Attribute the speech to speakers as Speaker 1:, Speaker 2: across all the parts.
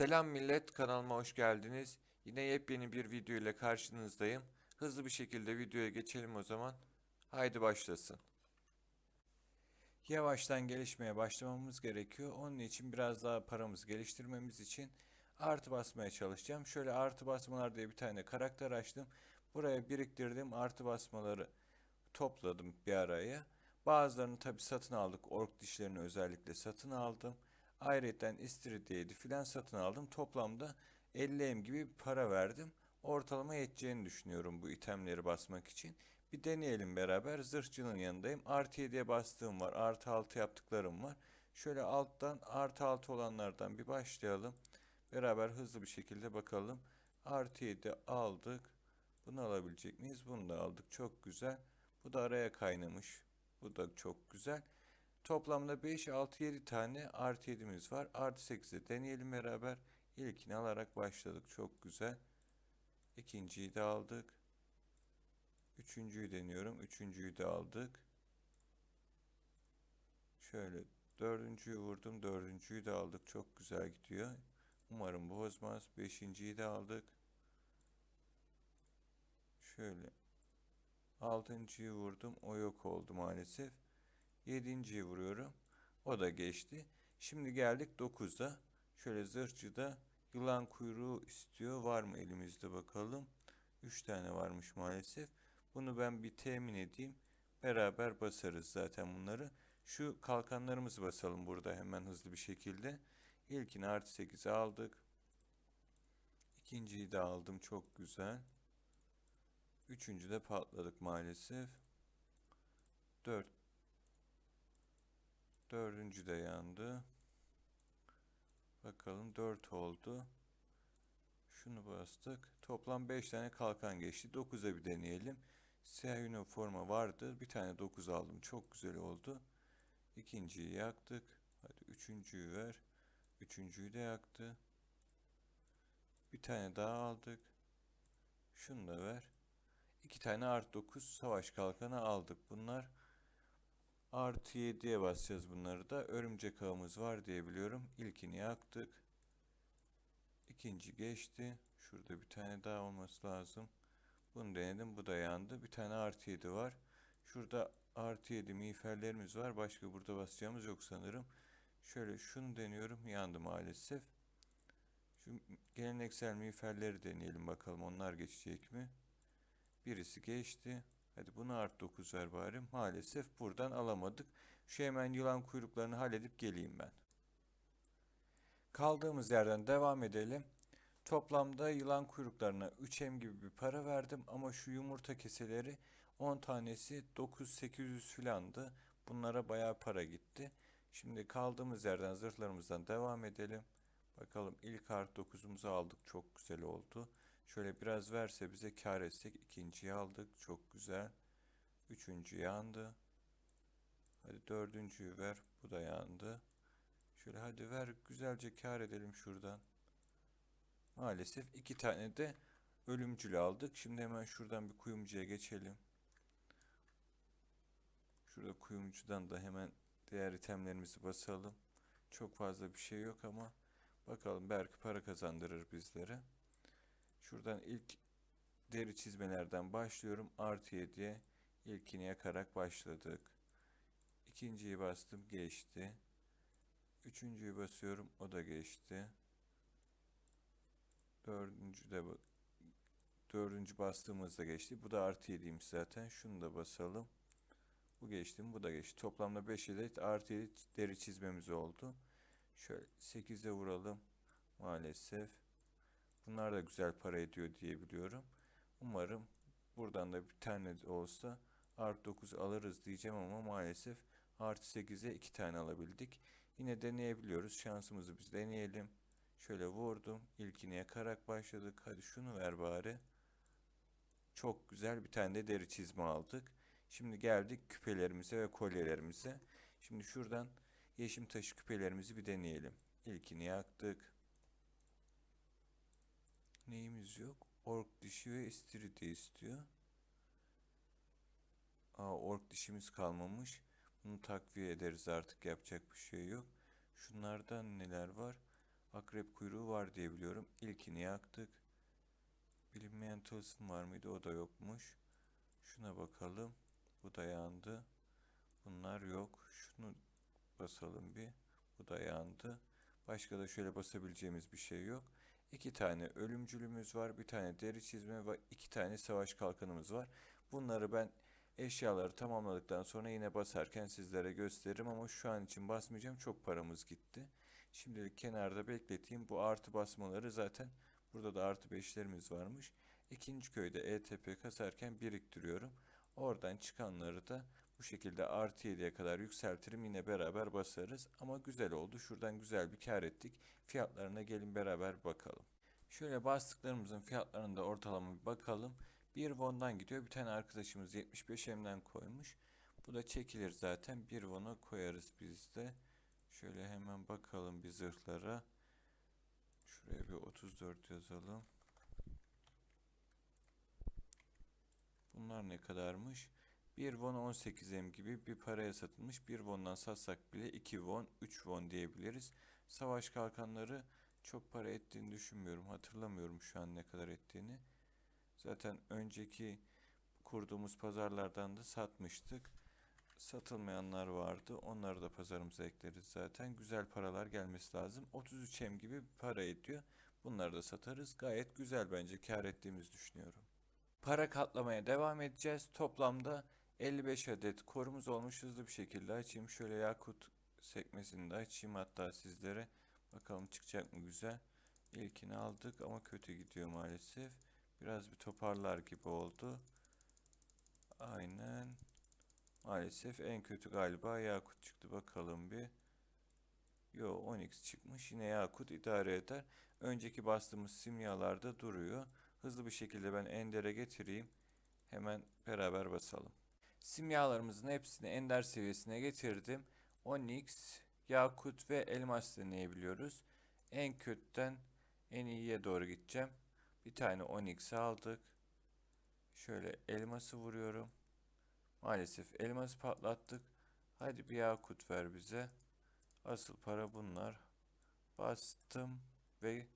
Speaker 1: Selam millet, kanalıma hoş geldiniz. Yine yepyeni bir video ile karşınızdayım. Hızlı bir şekilde videoya geçelim o zaman. Haydi başlasın. Yavaştan gelişmeye başlamamız gerekiyor. Onun için biraz daha paramızı geliştirmemiz için artı basmaya çalışacağım. Şöyle artı basmalar diye bir tane karakter açtım. Buraya biriktirdim artı basmaları topladım bir araya. Bazılarını tabi satın aldık. Ork dişlerini özellikle satın aldım. Ayrıca istiridyeydi filan satın aldım. Toplamda 50 em gibi para verdim. Ortalama yeteceğini düşünüyorum bu itemleri basmak için. Bir deneyelim beraber. Zırhçının yanındayım. Artı 7'ye bastığım var. Artı 6 yaptıklarım var. Şöyle alttan artı 6 olanlardan bir başlayalım. Beraber hızlı bir şekilde bakalım. Artı 7 aldık. Bunu alabilecek miyiz? Bunu da aldık. Çok güzel. Bu da araya kaynamış. Bu da çok güzel. Toplamda 5, 6, 7 tane artı 7'miz var. Artı 8'i deneyelim beraber. İlkini alarak başladık. Çok güzel. İkinciyi de aldık. Üçüncüyü deniyorum. Üçüncüyü de aldık. Şöyle dördüncüyü vurdum. Dördüncüyü de aldık. Çok güzel gidiyor. Umarım bozmaz. Beşinciyi de aldık. Şöyle altıncıyı vurdum. O yok oldu maalesef. Yedinciyi vuruyorum. O da geçti. Şimdi geldik 9'a. Şöyle zırhçıda yılan kuyruğu istiyor. Var mı elimizde bakalım. 3 tane varmış maalesef. Bunu ben bir temin edeyim. Beraber basarız zaten bunları. Şu kalkanlarımızı basalım burada hemen hızlı bir şekilde. İlkini artı 8'e aldık. İkinciyi de aldım. Çok güzel. Üçüncü de patladık maalesef. 4 Dördüncü de yandı. Bakalım dört oldu. Şunu bastık. Toplam beş tane kalkan geçti. Dokuza bir deneyelim. Siyah üniforma vardı. Bir tane dokuz aldım. Çok güzel oldu. İkinciyi yaktık. Hadi üçüncüyü ver. Üçüncüyü de yaktı. Bir tane daha aldık. Şunu da ver. İki tane art 9 savaş kalkanı aldık. Bunlar Artı 7'ye basacağız bunları da. Örümcek ağımız var diye biliyorum. İlkini yaktık. İkinci geçti. Şurada bir tane daha olması lazım. Bunu denedim. Bu da yandı. Bir tane artı 7 var. Şurada artı 7 miğferlerimiz var. Başka burada basacağımız yok sanırım. Şöyle şunu deniyorum. Yandı maalesef. Şu geleneksel miğferleri deneyelim bakalım. Onlar geçecek mi? Birisi geçti. Hadi bunu art 9 ver bari. Maalesef buradan alamadık. Şu hemen yılan kuyruklarını halledip geleyim ben. Kaldığımız yerden devam edelim. Toplamda yılan kuyruklarına 3M gibi bir para verdim ama şu yumurta keseleri 10 tanesi 9-800 filandı. Bunlara bayağı para gitti. Şimdi kaldığımız yerden zırhlarımızdan devam edelim. Bakalım ilk art 9'umuzu aldık. Çok güzel oldu. Şöyle biraz verse bize kar etsek ikinciyi aldık. Çok güzel. Üçüncü yandı. Hadi dördüncüyü ver. Bu da yandı. Şöyle hadi ver güzelce kar edelim şuradan. Maalesef iki tane de ölümcül aldık. Şimdi hemen şuradan bir kuyumcuya geçelim. Şurada kuyumcudan da hemen diğer itemlerimizi basalım. Çok fazla bir şey yok ama bakalım belki para kazandırır bizlere. Şuradan ilk deri çizmelerden başlıyorum. Artı 7'ye ilkini yakarak başladık. İkinciyi bastım geçti. Üçüncüyü basıyorum o da geçti. Dördüncü de dördüncü bastığımızda geçti. Bu da artı 7'ymiş zaten. Şunu da basalım. Bu geçti mi? Bu da geçti. Toplamda 5 adet artı 7 deri çizmemiz oldu. Şöyle 8'e vuralım. Maalesef. Bunlar da güzel para ediyor diye biliyorum. Umarım buradan da bir tane olsa artı 9 alırız diyeceğim ama maalesef artı 8'e 2 tane alabildik. Yine deneyebiliyoruz. Şansımızı biz deneyelim. Şöyle vurdum. İlkini yakarak başladık. Hadi şunu ver bari. Çok güzel bir tane de deri çizme aldık. Şimdi geldik küpelerimize ve kolyelerimize. Şimdi şuradan yeşim taşı küpelerimizi bir deneyelim. İlkini yaktık. Neyimiz yok? Ork dişi ve istiridye istiyor. Aa, ork dişimiz kalmamış. Bunu takviye ederiz artık yapacak bir şey yok. Şunlardan neler var? akrep kuyruğu var diye biliyorum. İlkini yaktık. Bilinmeyen tılsım var mıydı? O da yokmuş. Şuna bakalım. Bu da yandı. Bunlar yok. Şunu basalım bir. Bu da yandı. Başka da şöyle basabileceğimiz bir şey yok. İki tane ölümcülümüz var. Bir tane deri çizme ve iki tane savaş kalkanımız var. Bunları ben eşyaları tamamladıktan sonra yine basarken sizlere gösteririm ama şu an için basmayacağım. Çok paramız gitti. Şimdilik kenarda bekleteyim. Bu artı basmaları zaten burada da artı beşlerimiz varmış. İkinci köyde ETP kasarken biriktiriyorum. Oradan çıkanları da bu şekilde artı 7'ye kadar yükseltirim. Yine beraber basarız. Ama güzel oldu. Şuradan güzel bir kar ettik. Fiyatlarına gelin beraber bakalım. Şöyle bastıklarımızın fiyatlarına da ortalama bir bakalım. Bir won'dan gidiyor. Bir tane arkadaşımız 75 M'den koymuş. Bu da çekilir zaten. Bir won'a koyarız biz de. Şöyle hemen bakalım bir zırhlara. Şuraya bir 34 yazalım. Bunlar ne kadarmış? 1 won 18 M gibi bir paraya satılmış. 1 won'dan satsak bile 2 won, 3 won diyebiliriz. Savaş kalkanları çok para ettiğini düşünmüyorum. Hatırlamıyorum şu an ne kadar ettiğini. Zaten önceki kurduğumuz pazarlardan da satmıştık. Satılmayanlar vardı. Onları da pazarımıza ekleriz zaten. Güzel paralar gelmesi lazım. 33 M gibi bir para ediyor. Bunları da satarız. Gayet güzel bence. Kar ettiğimizi düşünüyorum. Para katlamaya devam edeceğiz. Toplamda 55 adet korumuz olmuş. Hızlı bir şekilde açayım. Şöyle yakut sekmesini de açayım hatta sizlere. Bakalım çıkacak mı güzel. İlkini aldık ama kötü gidiyor maalesef. Biraz bir toparlar gibi oldu. Aynen. Maalesef en kötü galiba Yakut çıktı. Bakalım bir. Yo 10x çıkmış. Yine Yakut idare eder. Önceki bastığımız simyalarda duruyor. Hızlı bir şekilde ben Ender'e getireyim. Hemen beraber basalım. Simyalarımızın hepsini Ender seviyesine getirdim. 10x, Yakut ve Elmas deneyebiliyoruz. En kötüden en iyiye doğru gideceğim. Bir tane 10x aldık. Şöyle elması vuruyorum. Maalesef elması patlattık. Hadi bir yakut ver bize. Asıl para bunlar. Bastım ve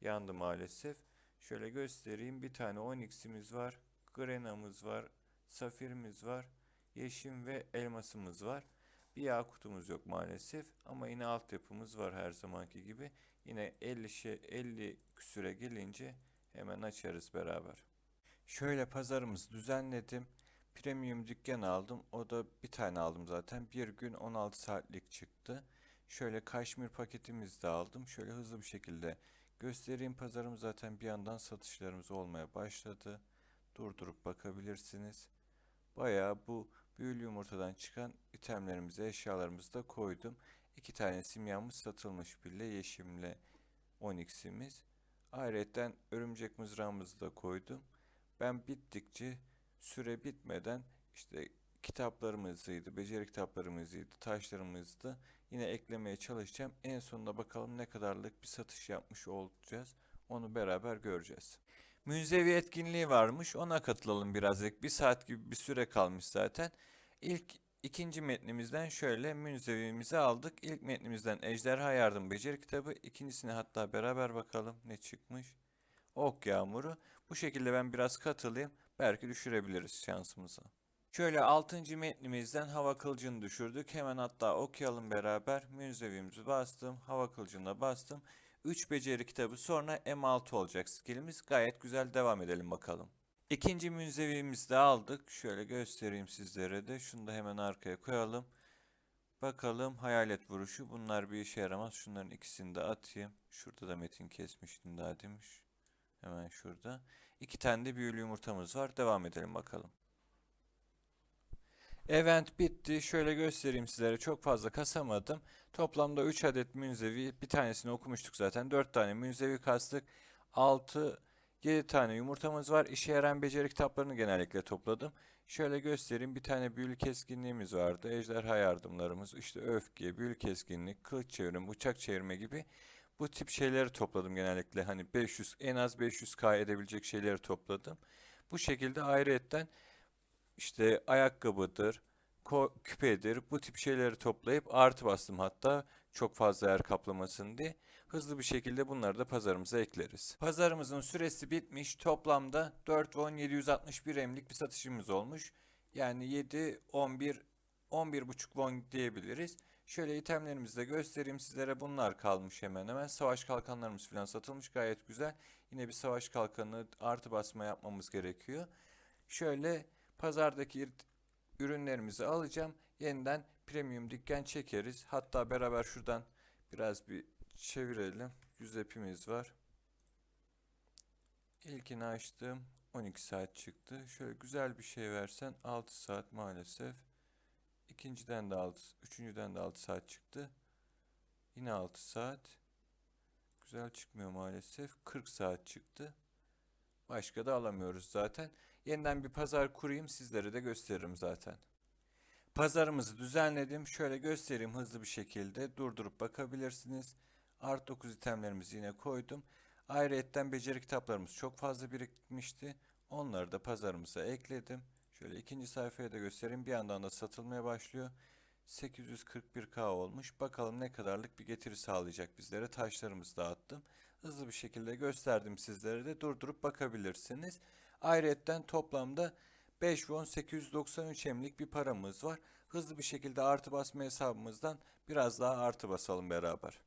Speaker 1: yandı maalesef. Şöyle göstereyim. Bir tane 10x'imiz var. Grena'mız var. Safirimiz var. Yeşim ve elmasımız var. Bir yakutumuz yok maalesef. Ama yine altyapımız var her zamanki gibi. Yine 50 şey 50 küsüre gelince hemen açarız beraber. Şöyle pazarımızı düzenledim. Premium dükkan aldım. O da bir tane aldım zaten. Bir gün 16 saatlik çıktı. Şöyle kaşmir paketimizi de aldım. Şöyle hızlı bir şekilde göstereyim. Pazarım zaten bir yandan satışlarımız olmaya başladı. Durdurup bakabilirsiniz. Bayağı bu büyülü yumurtadan çıkan itemlerimizi, eşyalarımızı da koydum. İki tane simyamız satılmış bile yeşimle 10x'imiz. Ayrıca örümcek mızrağımızı da koydum. Ben bittikçe süre bitmeden işte kitaplarımızıydı, beceri kitaplarımızıydı, taşlarımızdı. Yine eklemeye çalışacağım. En sonunda bakalım ne kadarlık bir satış yapmış olacağız. Onu beraber göreceğiz. Münzevi etkinliği varmış. Ona katılalım birazcık. Bir saat gibi bir süre kalmış zaten. İlk ikinci metnimizden şöyle münzevimizi aldık. İlk metnimizden Ejderha Yardım Beceri kitabı. İkincisine hatta beraber bakalım ne çıkmış. Ok Yağmuru. Bu şekilde ben biraz katılayım. Belki düşürebiliriz şansımızı. Şöyle 6. metnimizden hava kılıcını düşürdük. Hemen hatta okuyalım beraber. Münzevimizi bastım. Hava kılıcına bastım. 3 beceri kitabı sonra M6 olacak skillimiz. Gayet güzel devam edelim bakalım. İkinci münzevimizi de aldık. Şöyle göstereyim sizlere de. Şunu da hemen arkaya koyalım. Bakalım hayalet vuruşu. Bunlar bir işe yaramaz. Şunların ikisini de atayım. Şurada da metin kesmiştim daha demiş. Hemen şurada. İki tane de büyülü yumurtamız var. Devam edelim bakalım. Event bitti. Şöyle göstereyim sizlere. Çok fazla kasamadım. Toplamda 3 adet münzevi. Bir tanesini okumuştuk zaten. 4 tane münzevi kastık. 6 7 tane yumurtamız var. İşe yarayan beceri kitaplarını genellikle topladım. Şöyle göstereyim. Bir tane büyülü keskinliğimiz vardı. Ejderha yardımlarımız. işte öfke, büyülü keskinlik, kılıç çevirme, bıçak çevirme gibi bu tip şeyleri topladım genellikle. Hani 500 en az 500k edebilecek şeyleri topladım. Bu şekilde ayrıyetten işte ayakkabıdır, küpedir bu tip şeyleri toplayıp artı bastım hatta. Çok fazla yer kaplamasın diye. Hızlı bir şekilde bunları da pazarımıza ekleriz. Pazarımızın süresi bitmiş. Toplamda 4 won 761 emlik bir satışımız olmuş. Yani 7, 11, 11,5 won diyebiliriz. Şöyle itemlerimizi de göstereyim sizlere. Bunlar kalmış hemen hemen. Savaş kalkanlarımız falan satılmış. Gayet güzel. Yine bir savaş kalkanı artı basma yapmamız gerekiyor. Şöyle pazardaki ürünlerimizi alacağım. Yeniden premium dükkan çekeriz. Hatta beraber şuradan biraz bir çevirelim. Yüz epimiz var. İlkini açtım. 12 saat çıktı. Şöyle güzel bir şey versen 6 saat maalesef. İkinciden de 6, üçüncüden de 6 saat çıktı. Yine 6 saat. Güzel çıkmıyor maalesef. 40 saat çıktı. Başka da alamıyoruz zaten. Yeniden bir pazar kurayım sizlere de gösteririm zaten. Pazarımızı düzenledim. Şöyle göstereyim hızlı bir şekilde. Durdurup bakabilirsiniz. Art 9 itemlerimizi yine koydum. Ayrıyetten beceri kitaplarımız çok fazla birikmişti. Onları da pazarımıza ekledim. Şöyle ikinci sayfaya da göstereyim. Bir yandan da satılmaya başlıyor. 841k olmuş. Bakalım ne kadarlık bir getiri sağlayacak bizlere. Taşlarımızı dağıttım. Hızlı bir şekilde gösterdim sizlere de durdurup bakabilirsiniz. Ayrıyetten toplamda 5 won 893 emlik bir paramız var. Hızlı bir şekilde artı basma hesabımızdan biraz daha artı basalım beraber.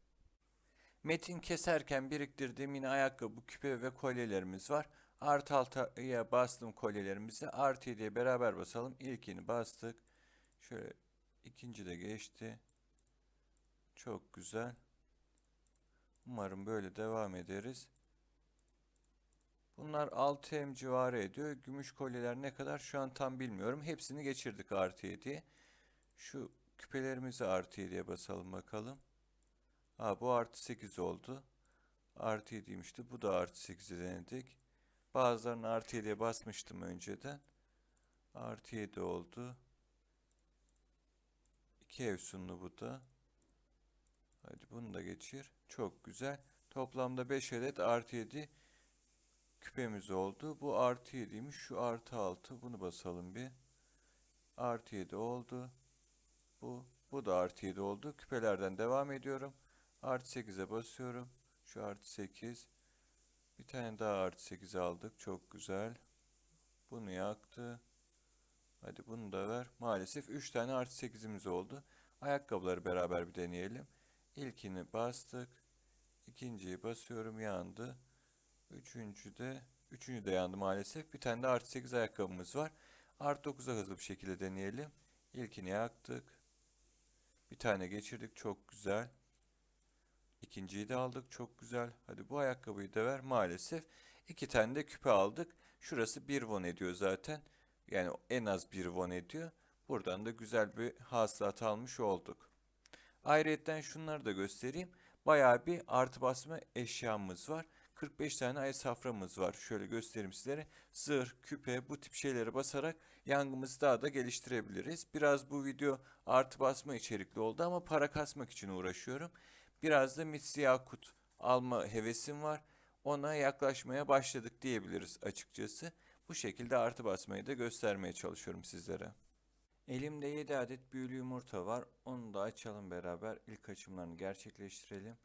Speaker 1: Metin keserken biriktirdiğim yine ayakkabı, küpe ve kolyelerimiz var. Artı 6'ya bastım kolyelerimizi. Artı 7'ye beraber basalım. İlkini bastık. Şöyle ikinci de geçti. Çok güzel. Umarım böyle devam ederiz. Bunlar 6M civarı ediyor. Gümüş kolyeler ne kadar şu an tam bilmiyorum. Hepsini geçirdik artı 7'ye. Şu küpelerimizi artı 7'ye basalım bakalım. Ha bu artı 8 oldu. Artı 7'ymişti. Bu da artı 8'e denedik. Bazılarını artı 7'ye basmıştım önceden. Artı 7 oldu. 2 efsunlu bu da. Hadi bunu da geçir. Çok güzel. Toplamda 5 adet artı 7 küpemiz oldu. Bu artı 7'ymiş. Şu artı 6. Bunu basalım bir. Artı 7 oldu. Bu. Bu da artı 7 oldu. Küpelerden devam ediyorum. Artı 8'e basıyorum. Şu artı 8. Bir tane daha artı 8 aldık. Çok güzel. Bunu yaktı. Hadi bunu da ver. Maalesef 3 tane artı 8'imiz oldu. Ayakkabıları beraber bir deneyelim. İlkini bastık. İkinciyi basıyorum yandı. Üçüncü de üçüncü de yandı maalesef. Bir tane de artı 8 ayakkabımız var. Artı 9'a hızlı bir şekilde deneyelim. İlkini yaktık. Bir tane geçirdik. Çok güzel. İkinciyi de aldık. Çok güzel. Hadi bu ayakkabıyı da ver. Maalesef iki tane de küpe aldık. Şurası 1 won ediyor zaten. Yani en az 1 won ediyor. Buradan da güzel bir hasılat almış olduk. Ayrıyetten şunları da göstereyim. Bayağı bir artı basma eşyamız var. 45 tane ay saframız var. Şöyle göstereyim sizlere. Zırh, küpe bu tip şeyleri basarak yangımızı daha da geliştirebiliriz. Biraz bu video artı basma içerikli oldu ama para kasmak için uğraşıyorum. Biraz da Mitsi Yakut alma hevesim var. Ona yaklaşmaya başladık diyebiliriz açıkçası. Bu şekilde artı basmayı da göstermeye çalışıyorum sizlere. Elimde 7 adet büyülü yumurta var. Onu da açalım beraber. İlk açımlarını gerçekleştirelim.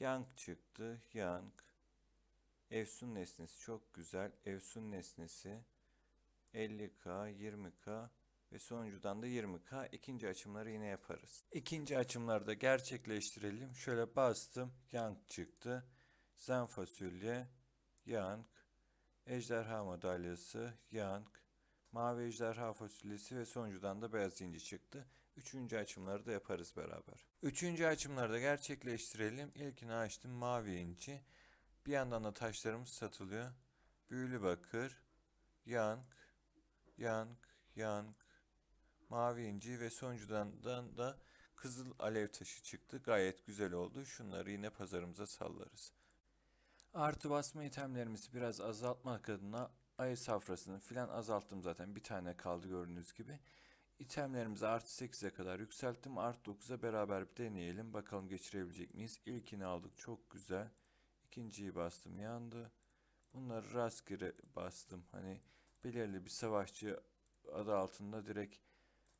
Speaker 1: Yank çıktı. Yank. Efsun nesnesi çok güzel. Efsun nesnesi 50k, 20k ve sonuncudan da 20k. İkinci açımları yine yaparız. İkinci açımları da gerçekleştirelim. Şöyle bastım. Yank çıktı. Zen fasulye, yank. Ejderha madalyası, yank. Mavi ejderha fasulyesi ve sonuncudan da beyaz inci çıktı. Üçüncü açımları da yaparız beraber. Üçüncü açımları da gerçekleştirelim. İlkini açtım mavi inci. Bir yandan da taşlarımız satılıyor. Büyülü bakır, yank, yank, yank, mavi inci ve sonuncudan da kızıl alev taşı çıktı. Gayet güzel oldu. Şunları yine pazarımıza sallarız. Artı basma itemlerimizi biraz azaltmak adına ayı safrasını filan azalttım zaten. Bir tane kaldı gördüğünüz gibi. İtemlerimizi artı 8'e kadar yükselttim. Artı 9'a beraber bir deneyelim. Bakalım geçirebilecek miyiz? İlkini aldık. Çok güzel. İkinciyi bastım. Yandı. Bunları rastgele bastım. Hani belirli bir savaşçı adı altında direkt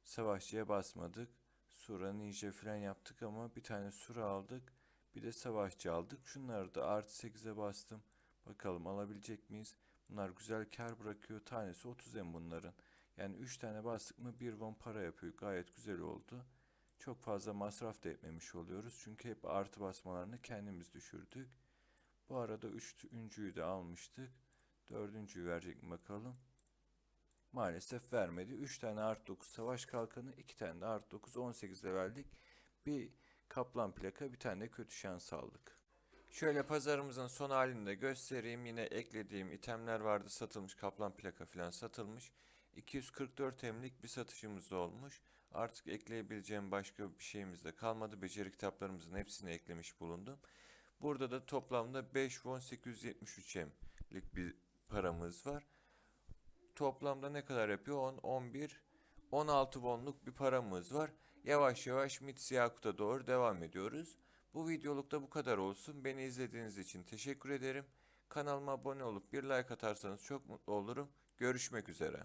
Speaker 1: savaşçıya basmadık. Sura ninja falan yaptık ama bir tane sura aldık. Bir de savaşçı aldık. Şunları da artı 8'e bastım. Bakalım alabilecek miyiz? Bunlar güzel kar bırakıyor. Tanesi 30 em bunların. Yani 3 tane bastık mı 1 won para yapıyor. Gayet güzel oldu. Çok fazla masraf da etmemiş oluyoruz. Çünkü hep artı basmalarını kendimiz düşürdük. Bu arada üçüncüyü de almıştık. Dördüncüyü verecek mi bakalım. Maalesef vermedi. 3 tane artı 9 savaş kalkanı, 2 tane de artı 9 18 de verdik. Bir kaplan plaka, bir tane de kötü şans aldık. Şöyle pazarımızın son halini de göstereyim. Yine eklediğim itemler vardı satılmış. Kaplan plaka falan satılmış. 244 emlik bir satışımız olmuş. Artık ekleyebileceğim başka bir şeyimiz de kalmadı. Beceri kitaplarımızın hepsini eklemiş bulundum. Burada da toplamda 5 won 873 emlik bir paramız var. Toplamda ne kadar yapıyor? 10, 11, 16 wonluk bir paramız var. Yavaş yavaş Mitsi Yakut'a doğru devam ediyoruz. Bu videoluk da bu kadar olsun. Beni izlediğiniz için teşekkür ederim. Kanalıma abone olup bir like atarsanız çok mutlu olurum. Görüşmek üzere.